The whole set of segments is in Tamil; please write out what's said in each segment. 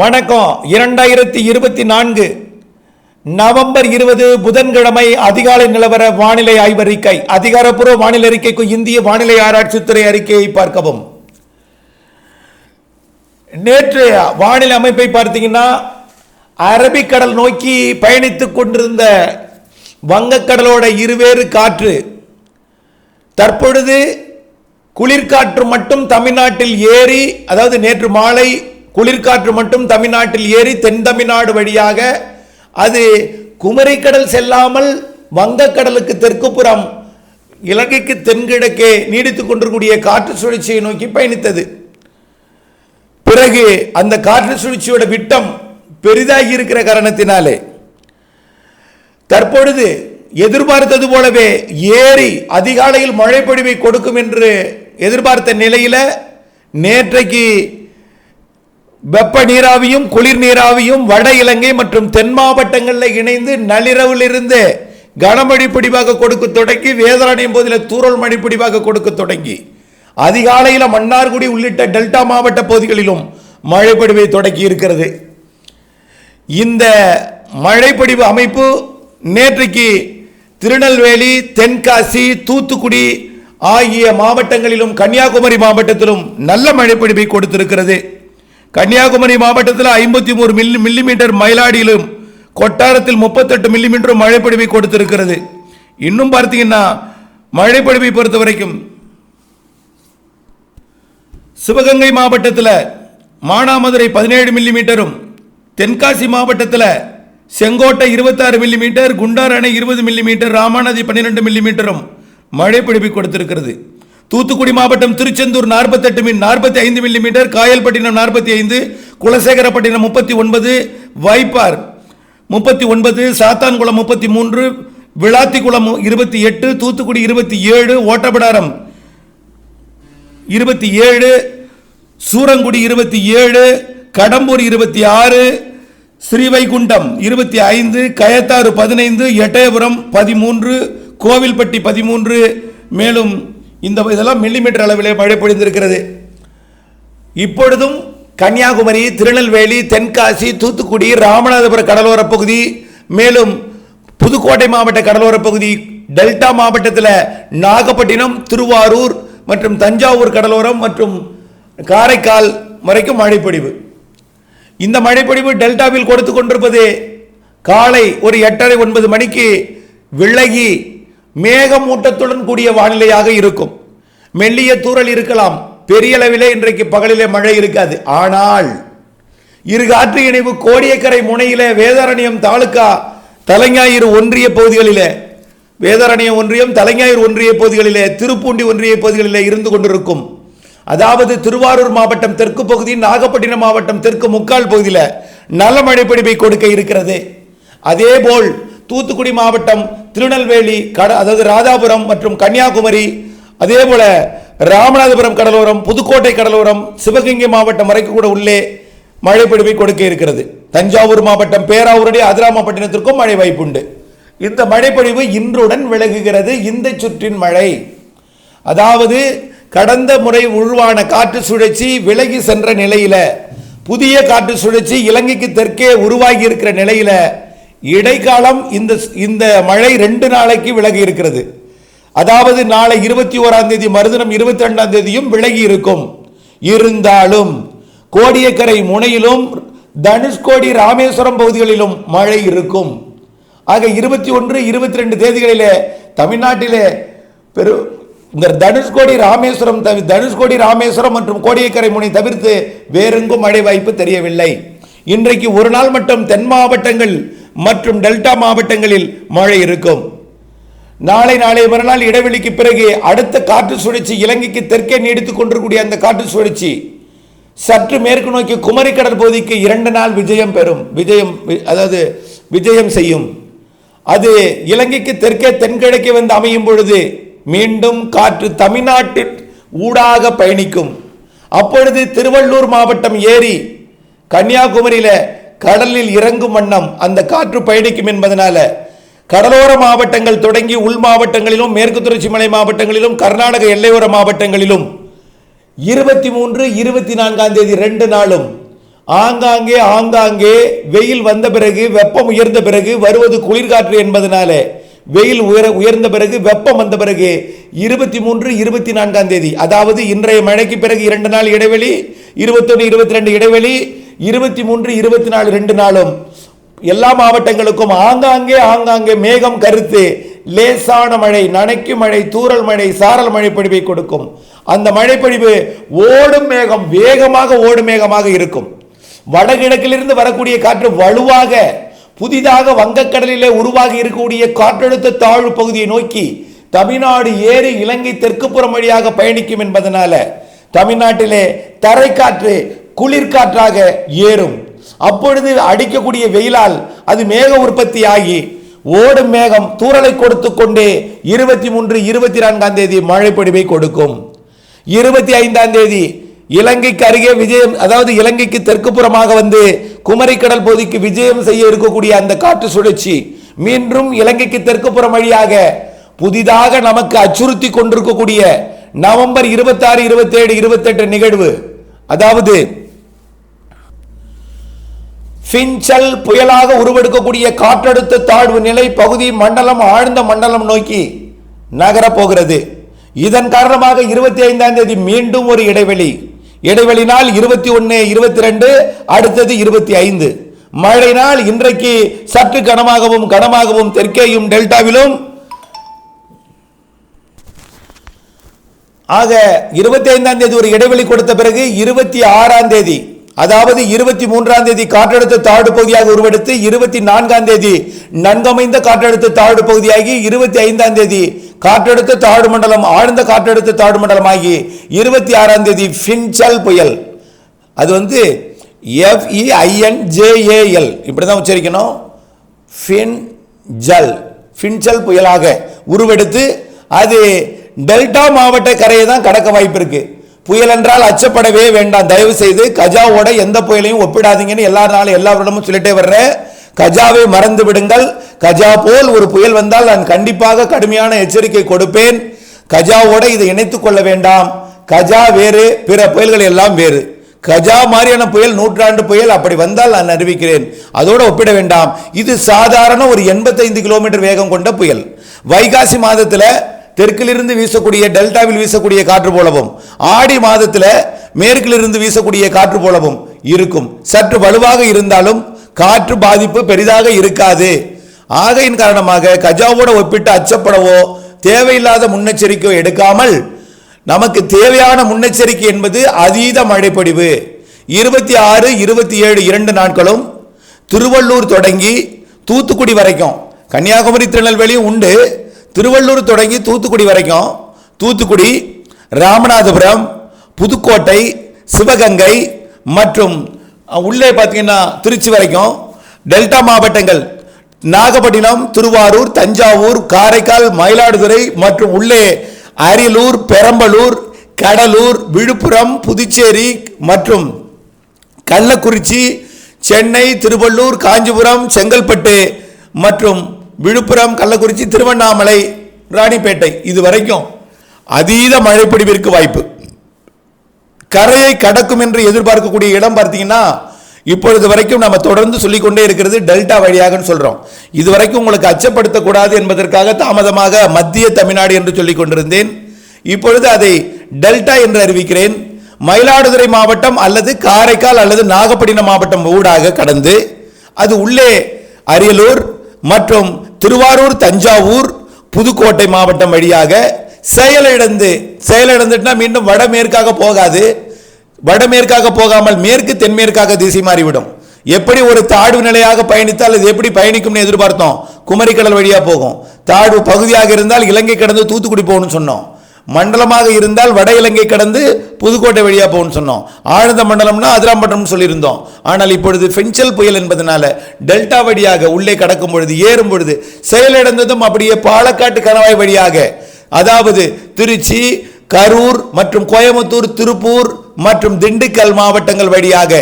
வணக்கம். இரண்டாயிரத்தி இருபத்தி நான்கு நவம்பர் இருபது புதன்கிழமை அதிகாலை நிலவர வானிலை ஆய்வறிக்கை அதிகாரப்பூர்வ வானிலை அறிக்கைக்கு இந்திய வானிலை ஆராய்ச்சித்துறை அறிக்கையை பார்க்கவும். நேற்று வானிலை அமைப்பை பார்த்தீங்கன்னா அரபிக்கடல் நோக்கி பயணித்துக் கொண்டிருந்த வங்கக்கடலோட இருவேறு காற்று தற்பொழுது குளிர்காற்று மட்டும் தமிழ்நாட்டில் ஏறி அதாவது நேற்று மாலை குளிர்காற்று மட்டும் தமிழ்நாட்டில் ஏறி தென் தமிழ்நாடு வழியாக அது குமரிக்கடல் செல்லாமல் வங்கக்கடலுக்கு தெற்குப்புறம் இலங்கைக்கு தென்கிழக்கே நீடித்துக் கொண்டிருக்கூடிய காற்று சுழற்சியை நோக்கி பயணித்தது. பிறகு அந்த காற்று சுழற்சியோட விட்டம் பெரிதாகி இருக்கிற காரணத்தினாலே தற்பொழுது எதிர்பார்த்தது போலவே ஏரி அதிகாலையில் மழை பொழிவை கொடுக்கும் என்று எதிர்பார்த்த நிலையில் நேற்றைக்கு வெப்ப நீராவியும் குளிர் நீராவியும் வட இலங்கை மற்றும் தென் மாவட்டங்களில் இணைந்து நள்ளிரவிலிருந்து கனமழை பிடிவாக கொடுக்க தொடங்கி வேதாரண்யம் பகுதியில் தூரல் மழை பிடிவாக கொடுக்க தொடங்கி அதிகாலையில் மன்னார்குடி உள்ளிட்ட டெல்டா மாவட்ட பகுதிகளிலும் மழைப்படிவை தொடங்கி இருக்கிறது. இந்த மழைப்படிவு அமைப்பு நேற்றைக்கு திருநெல்வேலி தென்காசி தூத்துக்குடி ஆகிய மாவட்டங்களிலும் கன்னியாகுமரி மாவட்டத்திலும் நல்ல மழைப்பொழிவை கொடுத்திருக்கிறது. கன்னியாகுமரி மாவட்டத்தில் ஐம்பத்தி மூணு மில்லி மில்லிமீட்டர் மயிலாடியிலும் கொட்டாரத்தில் முப்பத்தெட்டு மில்லிமீட்டர் மழைப்பொழிவை கொடுத்திருக்கிறது. இன்னும் பார்த்தீங்கன்னா மழைப்பொழிவை பொறுத்த வரைக்கும் சிவகங்கை மாவட்டத்தில் மானாமதுரை பதினேழு மில்லிமீட்டரும் தென்காசி மாவட்டத்தில் செங்கோட்டை இருபத்தாறு மில்லிமீட்டர் குண்டார் அணை இருபது மில்லிமீட்டர் ராமாநதி பன்னிரெண்டு மில்லிமீட்டரும் மழை பிடிப்பு கொடுத்திருக்கிறது. தூத்துக்குடி மாவட்டம் திருச்செந்தூர் நாற்பத்தெட்டு மின் நாற்பத்தி ஐந்து மில்லிமீட்டர் காயல்பட்டினம் நாற்பத்தி ஐந்து குலசேகரப்பட்டினம் முப்பத்தி ஒன்பது வைப்பார் முப்பத்தி ஒன்பது சாத்தான்குளம் முப்பத்தி மூன்று விளாத்திக்குளம் இருபத்தி எட்டு தூத்துக்குடி இருபத்தி ஏழு ஓட்டபிடாரம் இருபத்தி ஏழு சூரங்குடி இருபத்தி ஏழு கடம்பூர் இருபத்தி ஆறு ஸ்ரீவைகுண்டம் இருபத்தி ஐந்து கயத்தாறு பதினைந்து எட்டயபுரம் பதிமூன்று கோவில்பட்டி பதிமூன்று மேலும் இந்த இதெல்லாம் மில்லிமீட்டர் அளவிலே மழை பொழிந்திருக்கிறது இப்பொழுதும் கன்னியாகுமரி திருநெல்வேலி தென்காசி தூத்துக்குடி ராமநாதபுரம் கடலோர பகுதி மேலும் புதுக்கோட்டை மாவட்ட கடலோர பகுதி டெல்டா மாவட்டத்தில் நாகப்பட்டினம் திருவாரூர் மற்றும் தஞ்சாவூர் கடலோரம் மற்றும் காரைக்கால் வரைக்கும் மழைப்பொழிவு. இந்த மழைப்பொழிவு டெல்டாவில் கொடுத்து கொண்டிருப்பது காலை ஒரு எட்டரை ஒன்பது மணிக்கு விலகி மேகமூட்டத்துடன் கூடிய வானிலையாக இருக்கும். மெல்லிய தூறல் இருக்கலாம். பெரிய அளவிலே இன்றைக்கு பகலிலே மழை இருக்காது. ஆனால் இரு காற்று இணைவு கோடியக்கரை முனையிலே வேதாரண்யம் தாலுக்கா தலைஞாயிறு ஒன்றிய பகுதிகளிலே வேதாரண்யம் ஒன்றியம் தலைஞாயிறு ஒன்றிய பகுதிகளிலே திருப்பூண்டி ஒன்றிய பகுதிகளிலே இருந்து கொண்டிருக்கும். அதாவது திருவாரூர் மாவட்டம் தெற்கு பகுதி நாகப்பட்டினம் மாவட்டம் தெற்கு முக்கால் பகுதியில் நல்ல மழை பிடிப்பை கொடுக்க இருக்கிறது. அதேபோல் தூத்துக்குடி மாவட்டம் திருநெல்வேலி கட அதாவது ராதாபுரம் மற்றும் கன்னியாகுமரி அதே போல் ராமநாதபுரம் கடலோரம் புதுக்கோட்டை கடலோரம் சிவகங்கை மாவட்டம் வரைக்கும் கூட உள்ளே மழை பிடிப்பை கொடுக்க இருக்கிறது. தஞ்சாவூர் மாவட்டம் பேராவூருடைய அதிராமப்பட்டினத்திற்கும் மழை வாய்ப்புண்டு. இந்த மழைப்பொழிவு இன்றுடன் விலகுகிறது. இந்த சுற்றின் மழை. அதாவது கடந்த முறை உருவான காற்று சுழற்சி விலகி சென்ற நிலையில புதிய காற்று சுழற்சி இலங்கைக்கு தெற்கே உருவாகி இருக்கிற நிலையில இடைக்காலம் இந்த இந்த மழை ரெண்டு நாளைக்கு விலகி இருக்கிறது. அதாவது நாளை இருபத்தி ஓராம் தேதி மறுதினம் இருபத்தி ரெண்டாம் தேதியும் விலகி இருக்கும். இருந்தாலும் கோடியக்கரை முனையிலும் தனுஷ்கோடி ராமேஸ்வரம் பகுதிகளிலும் மழை இருக்கும். ஆக இருபத்தி ஒன்று இருபத்தி ரெண்டு தேதிகளிலே தமிழ்நாட்டிலே பெரு இந்த தனுஷ்கோடி ராமேஸ்வரம் தவி தனுஷ்கோடி ராமேஸ்வரம் மற்றும் கோடியக்கரை முனை தவிர்த்து வேறெங்கும் மழை வாய்ப்பு தெரியவில்லை. இன்றைக்கு ஒரு நாள் மட்டும் தென் மாவட்டங்கள் மற்றும் டெல்டா மாவட்டங்களில் மழை இருக்கும். நாளை நாளை மறுநாள் இடைவெளிக்கு பிறகு அடுத்த காற்று சுழற்சி இலங்கைக்கு தெற்கே நீடித்துக் கொண்டிருக்கூடிய அந்த காற்று சுழற்சி சற்று மேற்கு நோக்கி குமரி கடற்பகுதிக்கு இரண்டு நாள் விஜயம் பெறும். விஜயம் அதாவது விஜயம் செய்யும். அது இலங்கைக்கு தெற்கே தென்கிழக்கே வந்து அமையும் பொழுது மீண்டும் காற்று தமிழ்நாட்டில் ஊடாக பயணிக்கும். அப்பொழுது திருவள்ளூர் மாவட்டம் ஏறி கன்னியாகுமரியில கடலில் இறங்கும் வண்ணம் அந்த காற்று பயணிக்கும் என்பதனால கடலோர மாவட்டங்கள் தொடங்கி உள் மாவட்டங்களிலும் மேற்கு தொடர்ச்சி மலை மாவட்டங்களிலும் கர்நாடக எல்லையோர மாவட்டங்களிலும் இருபத்தி மூன்று இருபத்தி நான்காம் தேதி ரெண்டு நாளும் ஆங்காங்கே ஆங்காங்கே வெயில் வந்த பிறகு வெப்பம் உயர்ந்த பிறகு வருவது குளிர்காற்று என்பதனால வெயில் உயர உயர்ந்த பிறகு வெப்பம் வந்த பிறகு இருபத்தி மூன்று இருபத்தி நான்காம் தேதி. அதாவது இன்றைய மழைக்கு பிறகு இரண்டு நாள் இடைவெளி இருபத்தொன்று இருபத்தி ரெண்டு இடைவெளி இருபத்தி மூன்று இருபத்தி நாலு ரெண்டு நாளும் எல்லா மாவட்டங்களுக்கும் ஆங்காங்கே ஆங்காங்கே மேகம் கருத்து லேசான மழை நனைக்கும் மழை தூரல் மழை சாரல் மழைப்பொழிவை கொடுக்கும். அந்த மழைப்பொழிவு ஓடும் மேகம் வேகமாக ஓடும் மேகமாக இருக்கும். வடகிழக்கிலிருந்து வரக்கூடிய காற்று வலுவாக புதிதாக வங்கக்கடலிலே உருவாகி இருக்கக்கூடிய காற்றழுத்த தாழ்வு பகுதியை நோக்கி தமிழ்நாடு ஏறி இலங்கை தெற்குப்புறம் வழியாக பயணிக்கும் என்பதனால தமிழ்நாட்டிலே தரைக்காற்று குளிர்காற்றாக ஏறும். அப்பொழுது அடிக்கக்கூடிய வெயிலால் அது மேக உற்பத்தி ஆகி ஓடும் மேகம் தூறலை கொடுத்து கொண்டே இருபத்தி மூன்று இருபத்தி நான்காம் தேதி மழை பொழிவை கொடுக்கும். இருபத்தி ஐந்தாம் தேதி இலங்கைக்கு அருகே விஜயம் அதாவது இலங்கைக்கு தெற்கு புறமாக வந்து குமரிக்கடல் பகுதிக்கு விஜயம் செய்ய இருக்கக்கூடிய அந்த காற்று சுழற்சி மீண்டும் இலங்கைக்கு தெற்கு புறம் வழியாக புதிதாக நமக்கு அச்சுறுத்தி கொண்டிருக்கக்கூடிய நவம்பர் இருபத்தாறு இருபத்தேழு இருபத்தெட்டு நிகழ்வு. அதாவது ஃபின்சல் புயலாக உருவெடுக்கக்கூடிய காற்றழுத்த தாழ்வு நிலை பகுதி மண்டலம் ஆழ்ந்த மண்டலம் நோக்கி நகரப் போகிறது இதன் காரணமாக இருபத்தி ஐந்தாம் தேதி மீண்டும் ஒரு இடைவெளி. இடைவெளி நாள் இருபத்தி ஒன்று இருபத்தி ரெண்டு அடுத்தது இருபத்தி ஐந்து மழையினால் இன்றைக்கு சற்று கனமாகவும் கனமாகவும் தெற்கேயும் டெல்டாவிலும் ஆக இருபத்தி ஐந்தாம் தேதி ஒரு இடைவெளி கொடுத்த பிறகு இருபத்தி ஆறாம் தேதி அதாவது இருபத்தி மூன்றாம் தேதி காற்றழுத்த தாழ்வு பகுதியாக உருவெடுத்து இருபத்தி நான்காம் தேதி நன்கமைந்த காற்றழுத்த தாழ்வு பகுதியாகி இருபத்தி ஐந்தாம் தேதி காற்றழுத்த தாழ்வு மண்டலம் ஆழ்ந்த காற்றழுத்த தாழ்வு மண்டலமாகி இருபத்தி ஆறாம் தேதி ஃபின்சல் புயல். அது வந்து எஃப்இஐஎன் ஜேஏஎல் இப்படி தான் உச்சரிக்கணும். ஃபின்ஜல் ஃபின்சல் புயலாக உருவெடுத்து அது டெல்டா மாவட்ட கரையை தான் கடக்க வாய்ப்பு இருக்குது புயல் என்றால் அச்சப்படவே வேண்டாம். தயவு செய்து கஜாவோட எந்த புயலையும் ஒப்பிடாதீங்கன்னு எல்லா நாளும் எல்லா சொல்லிட்டே வர்றேன் கஜாவை மறந்து விடுங்கள். கஜா போல் ஒரு புயல் வந்தால் நான் கண்டிப்பாக கடுமையான எச்சரிக்கை கொடுப்பேன். கஜாவோட இதை இணைத்துக் கொள்ள வேண்டாம். கஜா வேறு பிற புயல்கள் எல்லாம் வேறு. கஜா மாதிரியான புயல் நூற்றாண்டு புயல் அப்படி வந்தால் நான் அறிவிக்கிறேன். அதோடு ஒப்பிட வேண்டாம். இது சாதாரண ஒரு எண்பத்தைந்து கிலோமீட்டர் வேகம் கொண்ட புயல். வைகாசி மாதத்தில் தெற்கிலிருந்து வீசக்கூடிய டெல்டாவில் வீசக்கூடிய காற்று போலவும் ஆடி மாதத்தில் மேற்கிலிருந்து வீசக்கூடிய காற்று போலவும் இருக்கும். சற்று வலுவாக இருந்தாலும் காற்று பாதிப்பு பெரிதாக இருக்காது. ஆகையின் காரணமாக கஜாவோட ஒப்பிட்டு அச்சப்படவோ தேவையில்லாத முன்னெச்சரிக்கையோ எடுக்காமல் நமக்கு தேவையான முன்னெச்சரிக்கை என்பது அதீத மழைப்பொடிவு இருபத்தி ஆறு இருபத்தி ஏழு இரண்டு நாட்களும் திருவள்ளூர் தொடங்கி தூத்துக்குடி வரைக்கும். கன்னியாகுமரி திருநெல்வேலியும் உண்டு. திருவள்ளூர் தொடங்கி தூத்துக்குடி வரைக்கும் தூத்துக்குடி ராமநாதபுரம் புதுக்கோட்டை சிவகங்கை மற்றும் உள்ளே பார்த்தீங்கன்னா திருச்சி வரைக்கும் டெல்டா மாவட்டங்கள் நாகப்பட்டினம் திருவாரூர் தஞ்சாவூர் காரைக்கால் மயிலாடுதுறை மற்றும் உள்ளே அரியலூர் பெரம்பலூர் கடலூர் விழுப்புரம் புதுச்சேரி மற்றும் கள்ளக்குறிச்சி சென்னை திருவள்ளூர் காஞ்சிபுரம் செங்கல்பட்டு மற்றும் விழுப்புரம் கள்ளக்குறிச்சி திருவண்ணாமலை ராணிப்பேட்டை இது வரைக்கும் அதீத மழைப்பிடிவிற்கு வாய்ப்பு. கரையை கடக்கும் என்று எதிர்பார்க்கக்கூடிய இடம் பார்த்தீங்கன்னா இப்பொழுது வரைக்கும் நம்ம தொடர்ந்து சொல்லிக்கொண்டே இருக்கிறது டெல்டா வழியாகன்னு சொல்றோம். இது வரைக்கும் உங்களுக்கு அச்சப்படுத்தக்கூடாது என்பதற்காக தாமதமாக மத்திய தமிழ்நாடு என்று சொல்லிக் கொண்டிருந்தேன் இப்பொழுது அதை டெல்டா என்று அறிவிக்கிறேன். மயிலாடுதுறை மாவட்டம் அல்லது காரைக்கால் அல்லது நாகப்பட்டினம் மாவட்டம் ஊடாக கடந்து அது உள்ளே அரியலூர் மற்றும் திருவாரூர் தஞ்சாவூர் புதுக்கோட்டை மாவட்டம் வழியாக செயலிழந்து செயலிழந்துட்டுனா மீண்டும் வடமேற்காக போகாது. வடமேற்காக போகாமல் மேற்கு தென்மேற்காக திசை மாறிவிடும். எப்படி ஒரு தாழ்வு நிலையாக பயணித்தால் அது எப்படி பயணிக்கும்னு எதிர்பார்த்தோம். குமரிக்கடல் வழியாக போகும். தாழ்வு பகுதியாக இருந்தால் இலங்கை கடந்து தூத்துக்குடி போகணும்னு சொன்னோம். மண்டலமாக இருந்தால் வட இலங்கை கடந்து புதுக்கோட்டை வழியாக போகணும்னு சொன்னோம். ஆழ்ந்த மண்டலம்னா அதிராம்பட்டினம் சொல்லியிருந்தோம். ஆனால் இப்பொழுது ஃபென்சல் புயல் என்பதனால டெல்டா வழியாக உள்ளே கடக்கும் பொழுது ஏறும் பொழுது செயலிழந்ததும் அப்படியே பாலக்காட்டு கணவாய் வழியாக. அதாவது திருச்சி கரூர் மற்றும் கோயம்புத்தூர் திருப்பூர் மற்றும் திண்டுக்கல் மாவட்டங்கள் வழியாக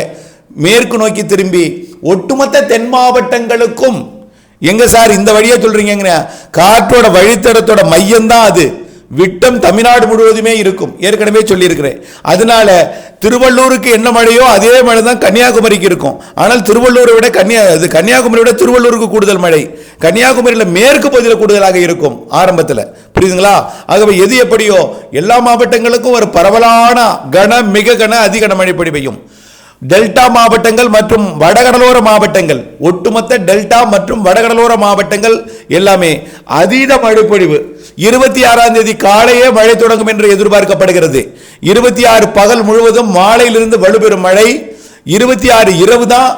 மேற்கு நோக்கி திரும்பி ஒட்டுமொத்த தென் மாவட்டங்களுக்கும். எங்க சார் இந்த வழியை சொல்றீங்க காற்றோட வழித்தடத்தோட மையம்தான் அது. விட்டம் தமிழ்நாடு முழுவதுமே இருக்கும். ஏற்கனவே சொல்லியிருக்கிறேன். அதனால திருவள்ளூருக்கு என்ன மழையோ அதே மழை தான் கன்னியாகுமரிக்கு இருக்கும். ஆனால் திருவள்ளூரை விட கன்னியா இது கன்னியாகுமரி விட திருவள்ளூருக்கு கூடுதல் மழை. கன்னியாகுமரியில் மேற்கு பகுதியில் கூடுதலாக இருக்கும் ஆரம்பத்தில். புரியுதுங்களா? ஆகவே எது எப்படியோ எல்லா மாவட்டங்களுக்கும் ஒரு பரவலான கன மிக கன அதிகன மழை பெய்யும். டெல்டா மாவட்டங்கள் மற்றும் வடகடலோர மாவட்டங்கள் ஒட்டுமொத்த டெல்டா மற்றும் வடகடலோர மாவட்டங்கள் எல்லாமே அதீத மழைப்பொழிவு. இருபத்தி ஆறாம் தேதி காலையே மழை தொடங்கும் என்று எதிர்பார்க்கப்படுகிறது. இருபத்தி ஆறு பகல் முழுவதும் மாலையிலிருந்து வலுப்பெறும் மழை. இருபத்தி ஆறு இரவு தான்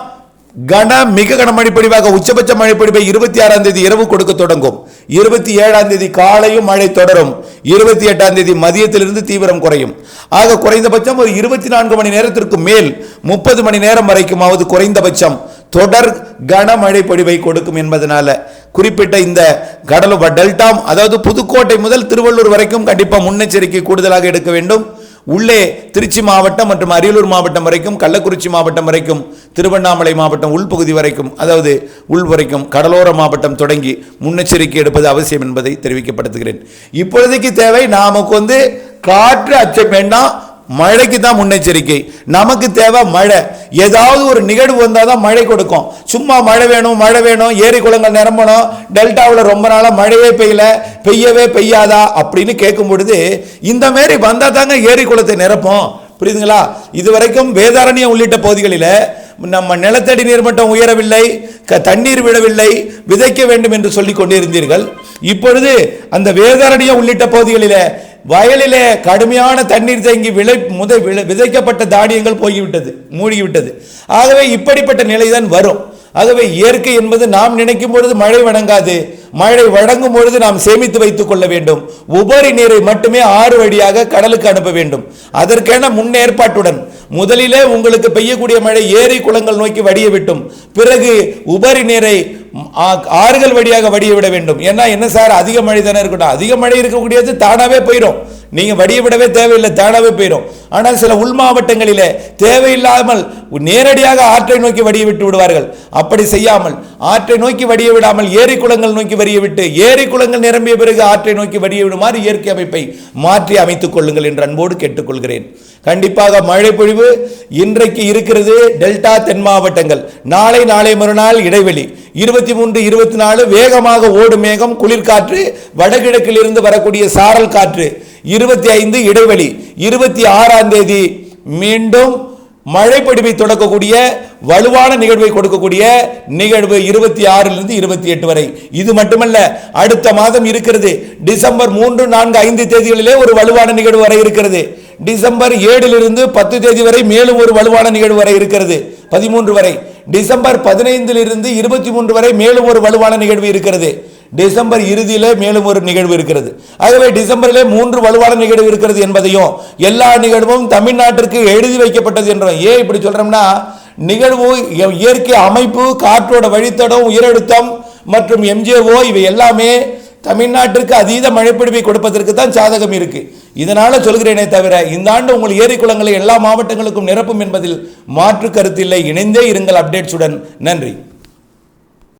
கன மிக கன மழைப்பொழிவாக உச்சபட்ச மழைப்பொழிவை இருபத்தி ஆறாம் தேதி இரவு கொடுக்க தொடங்கும். இருபத்தி ஏழாம் தேதி காலையும் மழை தொடரும். இருபத்தி எட்டாம் தேதி மதியத்திலிருந்து தீவிரம் குறையும். ஆக குறைந்தபட்சம் ஒரு இருபத்தி நான்கு மணி நேரத்திற்கு மேல் முப்பது மணி நேரம் வரைக்குமாவது குறைந்தபட்சம் தொடர் கனமழை பொழிவை கொடுக்கும் என்பதனால குறிப்பிட்ட இந்த கடலு டெல்டா அதாவது புதுக்கோட்டை முதல் திருவள்ளூர் வரைக்கும் கண்டிப்பாக முன்னெச்சரிக்கை கூடுதலாக எடுக்க வேண்டும். உள்ளே திருச்சி மாவட்டம் மற்றும் அரியலூர் மாவட்டம் வரைக்கும் கள்ளக்குறிச்சி மாவட்டம் வரைக்கும் திருவண்ணாமலை மாவட்டம் உள்பகுதி வரைக்கும் அதாவது உள் வரைக்கும் கடலோர மாவட்டம் தொடங்கி முன்னெச்சரிக்கை எடுப்பது அவசியம் என்பதை தெரிவிக்கப்படுத்துகிறேன். இப்பொழுதைக்கு தேவை நமக்கு வந்து காற்று அச்சம் வேண்டாம் மழைக்கு தான் முன்னெச்சரிக்கை. நமக்கு தேவை மழை. ஏதாவது ஒரு நிகழ்வு வந்தால் தான் மழை கொடுக்கும். சும்மா மழை வேணும் மழை வேணும் ஏரி குளங்கள் நிரம்பணும் டெல்டாவில் ரொம்ப நாளாக மழையே பெய்யல பெய்யவே பெய்யாதா அப்படின்னு கேட்கும் பொழுது இந்த மாரி வந்தால் தாங்க ஏரி குளத்தை நிரப்போம். புரியுதுங்களா? இதுவரைக்கும் வேதாரண்யம் உள்ளிட்ட பகுதிகளில் நம்ம நிலத்தடி நீர்மட்டம் உயரவில்லை க- தண்ணீர் விடவில்லை விதைக்க வேண்டும் என்று சொல்லி கொண்டிருந்தீர்கள். இப்பொழுது அந்த வேதாரண்யம் உள்ளிட்ட பகுதிகளில் வயலிலே கடுமையான தண்ணீர் தேங்கி விளை முத விளை- விதைக்கப்பட்ட தானியங்கள் போய்விட்டது மூழ்கிவிட்டது ஆகவே இப்படிப்பட்ட நிலைதான் வரும். ஆகவே இயற்கை என்பது நாம் நினைக்கும் பொழுது மழை வழங்காது மழை வழங்கும் பொழுது நாம் சேமித்து வைத்துக் கொள்ள வேண்டும். உபரி நீரை மட்டுமே ஆறு வழியாக கடலுக்கு அனுப்ப வேண்டும். அதற்கென முன்னேற்பாட்டுடன் முதலிலே உங்களுக்கு பெய்யக்கூடிய மழை ஏரி குளங்கள் நோக்கி வடிய விட்டும் பிறகு உபரி நீரை ஆறுகள் வழியாக வடிய விட வேண்டும். ஏன்னா என்ன சார்? அதிக மழை தானே இருக்கட்டும். அதிக மழை இருக்கக்கூடியது தானாகவே போயிடும். நீங்கள் வடிய விடவே தேவையில்லை தானாகவே போயிடும். ஆனால் சில உள் மாவட்டங்களிலே தேவையில்லாமல் நேரடியாக ஆற்றை நோக்கி வடிய விட்டு விடுவார்கள். அப்படி செய்யாமல் ஆற்றை நோக்கி வடிய விடாமல் ஏரி குளங்கள் நோக்கி வடிய விட்டு ஏரி குளங்கள் நிரம்பிய பிறகு ஆற்றை நோக்கி வடிய விடுமாறு இயற்கை அமைப்பை மாற்றி அமைத்துக் கொள்ளுங்கள் என்று அன்போடு கேட்டுக்கொள்கிறேன். கண்டிப்பாக மழை பொழிவு இன்றைக்கு இருக்கிறது டெல்டா தென் மாவட்டங்கள். நாளை நாளை மறுநாள் இடைவெளி. இருபத்தி மூன்று இருபத்தி நாலு வேகமாக ஓடும் மேகம் குளிர்காற்று வடகிழக்கில் இருந்து வரக்கூடிய சாரல் காற்று. இருபத்தி ஐந்து இடைவெளி. இருபத்தி ஆறாம் தேதி மீண்டும் மழைப்படிவை தொடக்கக்கூடிய வலுவான நிகழ்வை கொடுக்கக்கூடிய நிகழ்வு இருபத்தி ஆறிலிருந்து இருபத்தி எட்டு வரை. இது மட்டுமல்ல அடுத்த மாதம் இருக்கிறது. டிசம்பர் மூன்று நான்கு ஐந்து தேதிகளிலே ஒரு வலுவான நிகழ்வு வரை இருக்கிறது. டிசம்பர் ஏழிலிருந்து பத்து தேதி வரை மேலும் ஒரு வலுவான நிகழ்வு வரை இருக்கிறது. பதிமூன்று வரை. டிசம்பர் பதினைந்திலிருந்து இருபத்தி மூன்று வரை மேலும் ஒரு வலுவான நிகழ்வு இருக்கிறது. டிசம்பர் இறுதியில் மேலும் ஒரு நிகழ்வு இருக்கிறது. ஆகவே டிசம்பரிலே மூன்று வலுவான நிகழ்வு இருக்கிறது என்பதையும் எல்லா நிகழ்வும் தமிழ்நாட்டிற்கு எழுதி வைக்கப்பட்டது என்றோம். ஏன் இப்படி சொல்றோம்னா நிகழ்வு இயற்கை அமைப்பு காற்றோட வழித்தடம் உயரழுத்தம் மற்றும் எம்ஜிஓ இவை எல்லாமே தமிழ்நாட்டிற்கு அதீத மழைப்பிடிப்பை கொடுப்பதற்கு தான் சாதகம் இருக்கு. இதனால சொல்கிறேனே தவிர இந்த ஆண்டு உங்கள் ஏரி குளங்களை எல்லா மாவட்டங்களுக்கும் நிரப்பும் என்பதில் மாற்று கருத்தில்லை இணைந்தே இருங்கள் அப்டேட்ஸுடன். நன்றி.